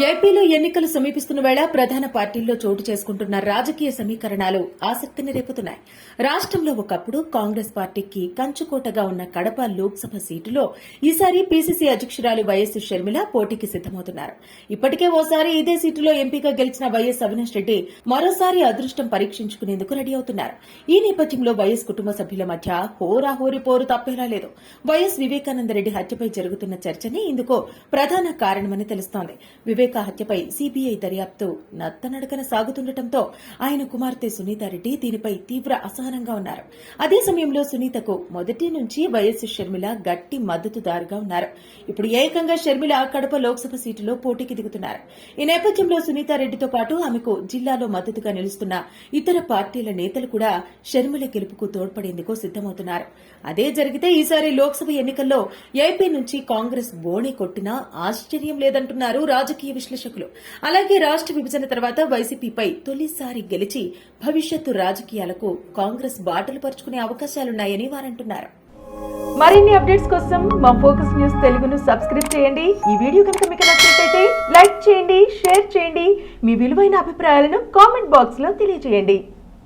ఏపీలో ఎన్నికలు సమీపిస్తున్న వేళ ప్రధాన పార్టీల్లో చోటు చేసుకుంటున్న రాజకీయ సమీకరణాలు ఆసక్తిని రేపుతున్నాయి. రాష్ట్రంలో ఒకప్పుడు కాంగ్రెస్ పార్టీకి కంచుకోటగా ఉన్న కడప లోక్సభ సీటులో ఈసారి పీసీసీ అధ్యక్షురాలు వైఎస్ షర్మిల పోటీకి సిద్దమవుతున్నారు ఇప్పటికే ఓసారి ఇదే సీటులో ఎంపీగా గెలిచిన వైఎస్ అవినాష్ రెడ్డి మరోసారి అదృష్టం పరీక్షించుకునేందుకు రెడీ అవుతున్నారు. ఈ నేపథ్యంలో వైఎస్ కుటుంబ సభ్యుల మధ్య హోరాహోరి పోరు తప్పేలా లేదు. వైఎస్ వివేకానందరెడ్డి హత్యపై జరుగుతున్న చర్చనే ఇందుకు ప్రధాన కారణమని తెలుస్తోంది. వివేక హత్యపై సిబిఐ దర్యాప్తు నత్తనడకన సాగుతుండటంతో ఆయన కుమార్తె సునీతారెడ్డి దీనిపై తీవ్ర అసహనంగా ఉన్నారు. అదే సమయంలో సునీతకు మొదటి నుంచి వైఎస్ షర్మిల గట్టి మద్దతుదారుగా ఉన్నారు. ఇప్పుడు ఏకంగా షర్మిల కడప లోక్సభ సీటులో పోటీకి దిగుతున్నారు. ఈ నేపథ్యంలో సునీతారెడ్డితో పాటు ఆమెకు జిల్లాలో మద్దతుగా నిలుస్తున్న ఇతర పార్టీల నేతలు కూడా షర్మిల గెలుపుకు తోడ్పడేందుకు సిద్దమవుతున్నారు అదే జరిగితే ఈసారి లోక్సభ ఎన్నికల్లో ఏపీ నుంచి కాంగ్రెస్ బోణి కొట్టినా ఆశ్చర్యం లేదంటున్నారు రాజకీయ విశ్లేషకులు. అలాగే రాష్ట్ర విభజన తర్వాత వైసీపీపై తొలిసారి గెలిచి భవిష్యత్తు రాజకీయాలకు కాంగ్రెస్ బాటలు పరుచుకునే అవకాశాలున్నాయని వారంటున్నారు. మరిన్ని అప్డేట్స్ కోసం మా ఫోకస్ న్యూస్ తెలుగును సబ్స్క్రైబ్ చేయండి. ఈ వీడియో కనుక మీకు నచ్చినట్లయితే లైక్ చేయండి షేర్ చేయండి. మీ విలువైన అభిప్రాయాలను కామెంట్ బాక్స్లో తెలియజేయండి.